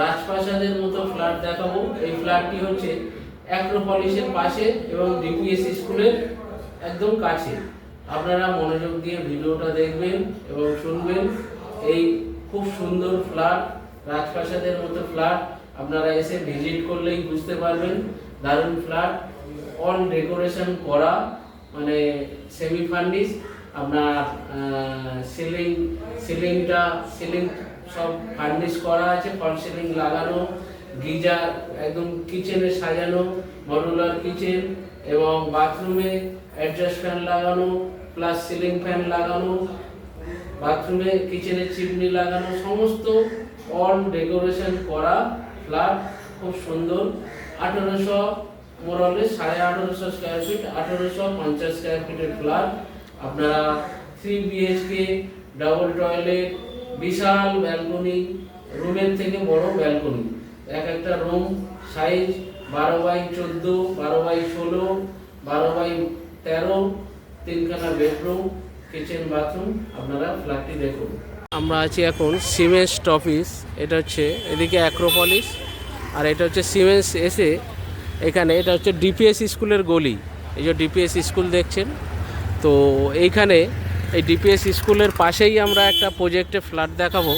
রাজপ্রাসাদের মতো ফ্ল্যাট দেখাবো। এই ফ্ল্যাটটি হচ্ছে অ্যাক্রোপলিসের পাশে এবং ডিপিএস স্কুলের একদম কাছে। আপনারা মনোযোগ দিয়ে ভিডিওটা দেখবেন এবং শুনবেন। এই খুব সুন্দর ফ্ল্যাট, রাজপ্রাসাদের মতো ফ্ল্যাট। আপনারা এসে ভিজিট করলেই বুঝতে পারবেন, দারুণ ফ্ল্যাট। অন ডেকোরেশন করা মানে সেমি ফার্নিশ আপনার সিলিং সিলিংটা সিলিং সব ফার্নিশ করা আছে, ফল সিলিং লাগানো গিজার একদম কিচেনে সাজানো মডুলার কিচেন এবং বাথরুমে অ্যাডজাস্ট ফ্যান লাগানো প্লাস সিলিং ফ্যান লাগানো বাথরুমে কিচেনে চিমনি লাগানো, সমস্ত অল ডেকোরেশন করা ফ্ল্যাট খুব সুন্দর। আঠেরোশো মোরালে সাড়ে আঠেরোশো স্কোয়ার ফিট আঠেরোশো পঞ্চাশ স্কোয়ার ফিটের ফ্ল্যাট আপনারা থ্রি বিএইচকে ডাবল টয়লেট বিশাল ব্যালকনি রুমের থেকে বড় ব্যালকনি এক একটা রুম সাইজ বারো বাই চোদ্দ, বারো বাই ষোলো, বারো বাই তেরো, তিনখানা বেডরুম কিচেন বাথরুম আপনারা ফ্ল্যাটটি দেখুন। আমরা আছি এখন সিমেন্স অফিস এটা হচ্ছে এদিকে অ্যাক্রোপলিস আর এটা হচ্ছে সিমেন্স এসে এখানে এটা হচ্ছে ডিপিএস স্কুলের গলি। এই যে ডিপিএস স্কুল দেখছেন, তো এইখানে এই ডিপিএস স্কুলের পাশেই আমরা একটা প্রজেক্টে ফ্ল্যাট দেখাবো।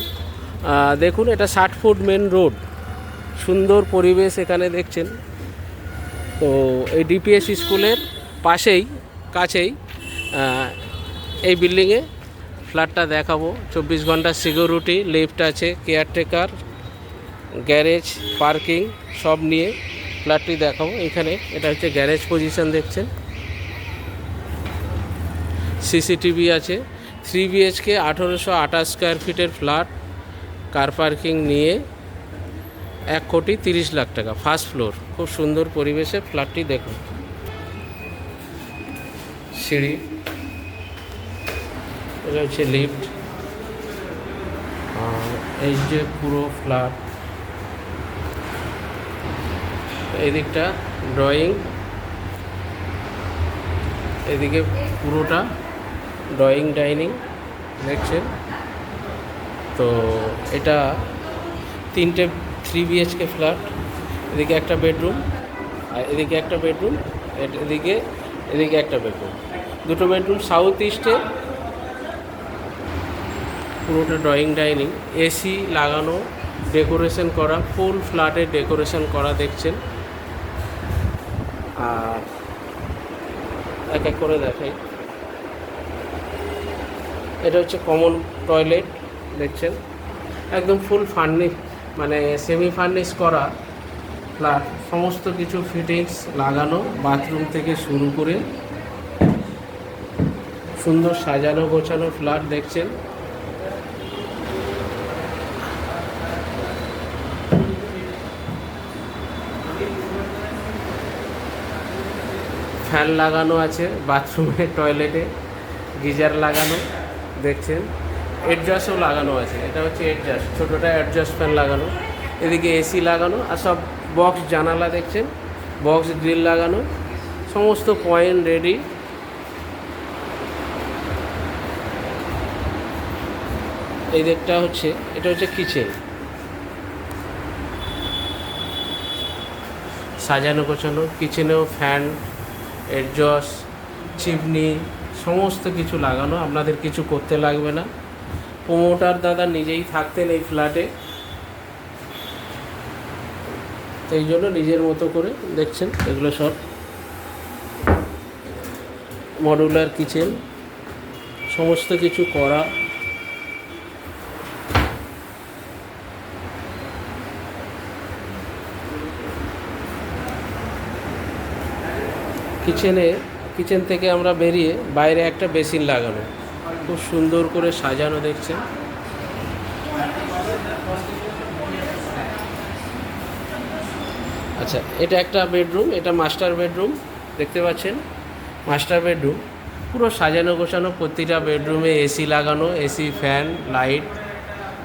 দেখুন, এটা ষাট ফুট মেন রোড সুন্দর পরিবেশ এখানে দেখছেন। তো এই ডিপিএস স্কুলের পাশেই, কাছেই এই বিল্ডিংয়ে ফ্ল্যাটটা দেখাবো। চব্বিশ ঘণ্টা সিকিউরিটি লিফট আছে কেয়ারটেকার গ্যারেজ পার্কিং সব নিয়ে ফ্ল্যাটটি দেখাবো। এখানে এটা হচ্ছে গ্যারেজ পজিশন দেখছেন। সিসিটিভি আছে। থ্রি বিএইচকে আঠেরোশো আঠাশ স্কোয়ার ফিটের ফ্ল্যাট কার পার্কিং নিয়ে এক কোটি তিরিশ লাখ টাকা ফার্স্ট ফ্লোর খুব সুন্দর পরিবেশে ফ্ল্যাটটি দেখুন। সিঁড়ি, এটা হচ্ছে লিফট এই যে পুরো ফ্ল্যাট এই দিকটা ড্রয়িং এদিকে পুরোটা ড্রয়িং, ডাইনিং দেখছেন তো এটা তিনটে থ্রি বিএইচকে ফ্ল্যাট এদিকে একটা বেডরুম আর এদিকে একটা বেডরুম এদিকে এদিকে একটা বেডরুম দুটো বেডরুম সাউথ ইস্টে পুরোটা ড্রয়িং ডাইনিং এসি লাগানো ডেকোরেশন করা ফুল ফ্ল্যাটে ডেকোরেশন করা দেখছেন। আর এক এক করে দেখাই। এটা হচ্ছে কমন টয়লেট দেখছেন? একদম ফুল ফার্নিশ মানে সেমি ফার্নিশ করা ফ্ল্যাট সমস্ত কিছু ফিটিংস লাগানো বাথরুম থেকে শুরু করে সুন্দর সাজানো, গোছানো ফ্ল্যাট দেখছেন? ফ্যান লাগানো আছে বাথরুমে টয়লেটে গিজার লাগানো। দেখছেন? অ্যাডজাস্টও লাগানো আছে। এটা হচ্ছে অ্যাডজাস্ট ছোটোটা অ্যাডজাস্ট ফ্যান লাগানো। এদিকে এসি লাগানো আর সব বক্স জানালা দেখছেন? বক্স গ্রিল লাগানো। সমস্ত পয়েন্ট রেডি এই দিকটা হচ্ছে, এটা হচ্ছে কিচেন সাজানো গোছানো কিচেনেও ফ্যান এডজস চিমনি সমস্ত কিছু লাগানো, আপনাদের কিছু করতে লাগবে না। প্রমোটার দাদা নিজেই থাকতেন এই ফ্ল্যাটে এই জন্য নিজের মতো করে দেখছেন, এগুলো সব। মডুলার কিচেন সমস্ত কিছু করা। কিচেনে কিচেন থেকে আমরা বেরিয়ে বাইরে একটা বেসিন লাগানো। খুব সুন্দর করে সাজানো দেখছেন। আচ্ছা এটা একটা বেডরুম, এটা মাস্টার বেডরুম, দেখতে পাচ্ছেন? Master bedroom. পুরো সাজানো গোছানো, প্রতিটা বেডরুমে এসি লাগানো, এসি, ফ্যান, লাইট,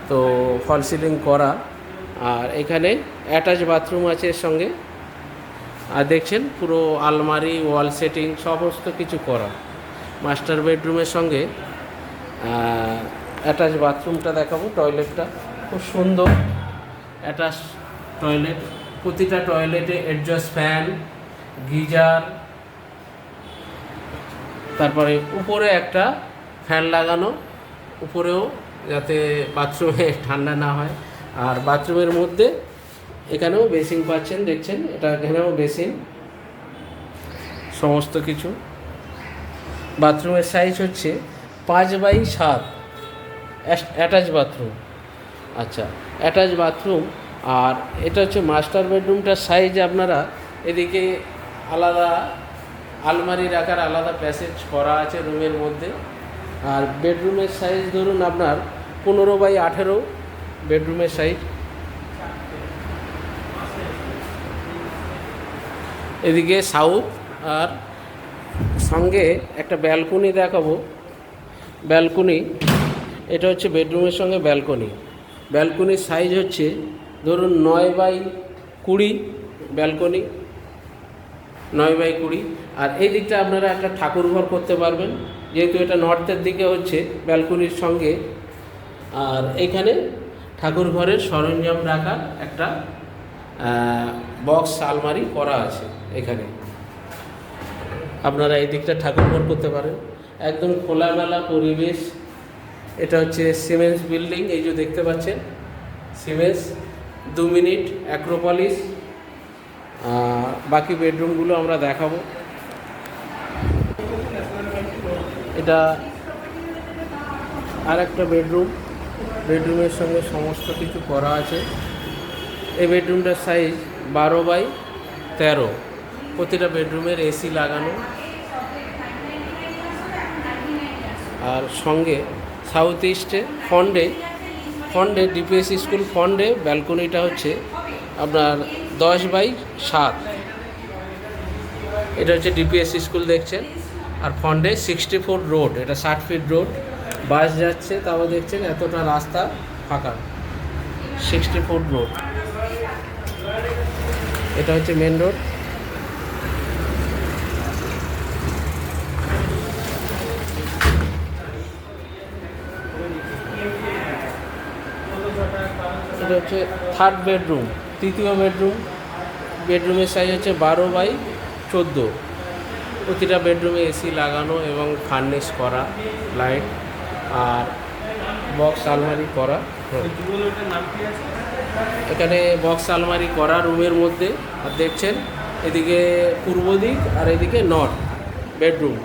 তো ফল সিলিং করা। আর এখানে অ্যাটাচ বাথরুম আছে এর সঙ্গে। আর দেখছেন পুরো আলমারি ওয়াল সেটিং সমস্ত কিছু করা। মাস্টার বেডরুমের সঙ্গে অ্যাটাচ বাথরুমটা দেখাবো টয়লেটটা খুব সুন্দর। অ্যাটাচ টয়লেট প্রতিটা টয়লেটে এডজাস্ট ফ্যান গিজার, তারপরে উপরে একটা ফ্যান লাগানো, উপরেও যাতে বাথরুমে ঠান্ডা না হয়। আর বাথরুমের মধ্যে এখানেও বেসিন পাচ্ছেন দেখছেন? এটা এখানেও বেসিন। সমস্ত কিছু। বাথরুমের সাইজ হচ্ছে পাঁচ বাই সাত। অ্যাটাচ বাথরুম আচ্ছা অ্যাটাচ বাথরুম আর এটা হচ্ছে মাস্টার বেডরুমটার সাইজ আপনারা এদিকে আলাদা আলমারি রাখার আলাদা প্যাসেজ করা আছে রুমের মধ্যে। আর বেডরুমের সাইজ ধরুন আপনার পনেরো বাই আঠেরো বেডরুমের সাইজ এদিকে সাউথ আর সঙ্গে একটা ব্যালকনি দেখাবো। ব্যালকনি, এটা হচ্ছে বেডরুমের সঙ্গে ব্যালকনি। ব্যালকনির সাইজ হচ্ছে ধরুন নয় বাই কুড়ি ব্যালকনি, নয় বাই কুড়ি। আর এই দিকটা আপনারা একটা ঠাকুর ঘর করতে পারবেন। যেহেতু এটা নর্থের দিকে হচ্ছে ব্যালকনির সঙ্গে। আর এখানে ঠাকুর ঘরের সরঞ্জাম রাখার একটা বক্স আলমারি করা আছে। আপনারা এই দিকটা ঠাকুর ঘর করতে পারেন। একদম খোলামেলা পরিবেশ। এটা হচ্ছে সিমেন্স বিল্ডিং এই যে দেখতে পাচ্ছেন। সিমেন্স দু মিনিট অ্যাক্রোপলিস বাকি বেডরুমগুলো আমরা দেখাবো। এটা আর একটা বেডরুম বেডরুমের সঙ্গে সমস্ত কিছু করা আছে। এই বেডরুমটার সাইজ বারো বাই তেরো। প্রতিটা বেডরুমের এসি লাগানো। আর সঙ্গে সাউথ ইস্টে ফন্ডে ফন্ডে ডিপিএস স্কুল ফন্ডে ব্যালকনিটা হচ্ছে আপনার দশ বাই সাত। এটা হচ্ছে ডিপিএস স্কুল দেখছেন। আর ফন্ডে সিক্সটি ফোর রোড এটা ষাট ফিট রোড বাস যাচ্ছে, তাও দেখছেন এতটা রাস্তা ফাঁকা। সিক্সটি ফোর রোড এটা হচ্ছে মেন রোড এটা হচ্ছে থার্ড বেডরুম তৃতীয় বেডরুম বেডরুমের সাইজ হচ্ছে বারো বাই চোদ্দ। প্রতিটা বেডরুমে এসি লাগানো এবং ফার্নিশ করা লাইট আর বক্স আলমারি করা। এখানে বক্স আলমারি করা রুমের মধ্যে, আর দেখছেন, এদিকে পূর্ব দিক আর এদিকে নর্থ বেডরুম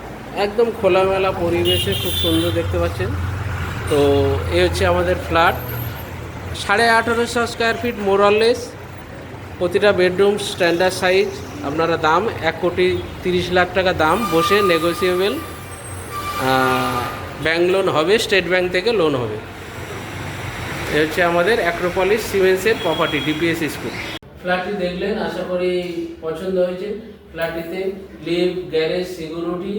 একদম খোলামেলা পরিবেশে খুব সুন্দর দেখতে পাচ্ছেন। তো এ হচ্ছে আমাদের ফ্ল্যাট সাড়ে আঠারোশো স্কোয়ার ফিট মোরাললেস প্রতিটা বেডরুম স্ট্যান্ডার্ড সাইজ আপনারা দাম এক কোটি তিরিশ লাখ টাকা দাম বসে নেগোসিয়েবল ব্যাঙ্ক লোন হবে স্টেট ব্যাঙ্ক থেকে লোন হবে। এ হচ্ছে আমাদের অ্যাক্রোপলিস সিমেন্সের প্রপার্টি ডিপিএস স্কুল ফ্ল্যাটটি দেখলেন, আশা করি পছন্দ হয়েছে। ফ্ল্যাটটিতে লিফট গ্যারেজ সিকিউরিটি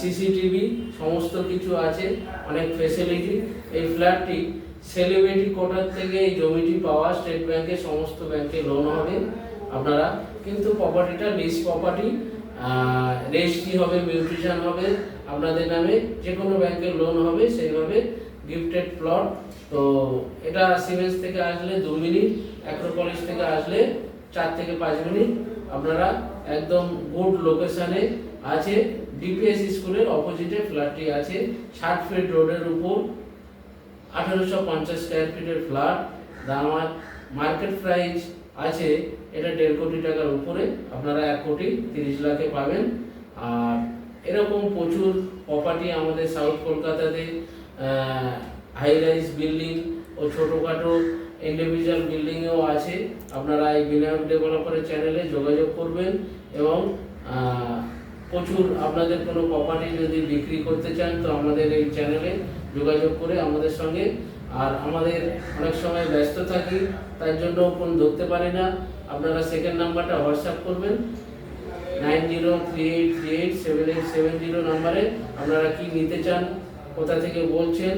সিসিটিভি সমস্ত কিছু আছে, অনেক ফেসিলিটি এই ফ্ল্যাটটি সেলিব্রিটি কোটার থেকে এই জমিটি পাওয়া স্টেট ব্যাংকে সমস্ত ব্যাংকে লোন হবে। আপনারা কিন্তু প্রপার্টিটা লিজ প্রপার্টি রেজিস্ট্রি হবে মিউটেশন হবে, আপনাদের নামে যে কোনো ব্যাংকে লোন হবে, সেইভাবে গিফটেড প্লট তো এটা সিমেন্স থেকে আসলে দু মিনিট অ্যাক্রোপলিস থেকে আসলে চার থেকে পাঁচ মিনিট। আপনারা একদম গুড লোকেশানে আছে ডিপিএস স্কুলের অপোজিটে ফ্ল্যাটটি আছে, ষাট ফিট রোডের উপর। আঠারোশো পঞ্চাশ স্কোয়ার ফিটের ফ্ল্যাট দাম মার্কেট প্রাইস আছে, এটা দেড় কোটি টাকার উপরে, আপনারা এক কোটি তিরিশ লাখে পাবেন। আর এরকম প্রচুর প্রপার্টি আমাদের সাউথ কলকাতাতে হাই রাইজ বিল্ডিং ও ছোটোখাটো ইন্ডিভিজুয়াল বিল্ডিংয়েও আছে। আপনারা এই বিনায়ক ডেভেলপারের চ্যানেলে যোগাযোগ করবেন এবং প্রচুর আপনাদের কোনো প্রপার্টি যদি বিক্রি করতে চান, তো আমাদের এই চ্যানেলে যোগাযোগ করে আমাদের সঙ্গে। আর আমাদের অনেক সময় ব্যস্ত থাকি, তার জন্য ফোন ধরতে পারি না। আপনারা সেকেন্ড নাম্বারটা হোয়াটসঅ্যাপ করবেন। Nine zero three eight three eight seven eight seven zero নাম্বারে আপনারা কি নিতে চান, কোথা থেকে বলছেন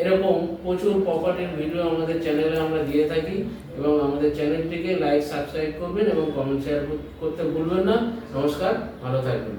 এরকম প্রচুর প্রপার্টির ভিডিও আমাদের চ্যানেলে আমরা দিয়ে থাকি এবং আমাদের চ্যানেলটিকে লাইক সাবস্ক্রাইব করবেন এবং কমেন্ট শেয়ার করতে ভুলবেন না। নমস্কার, ভালো থাকবেন।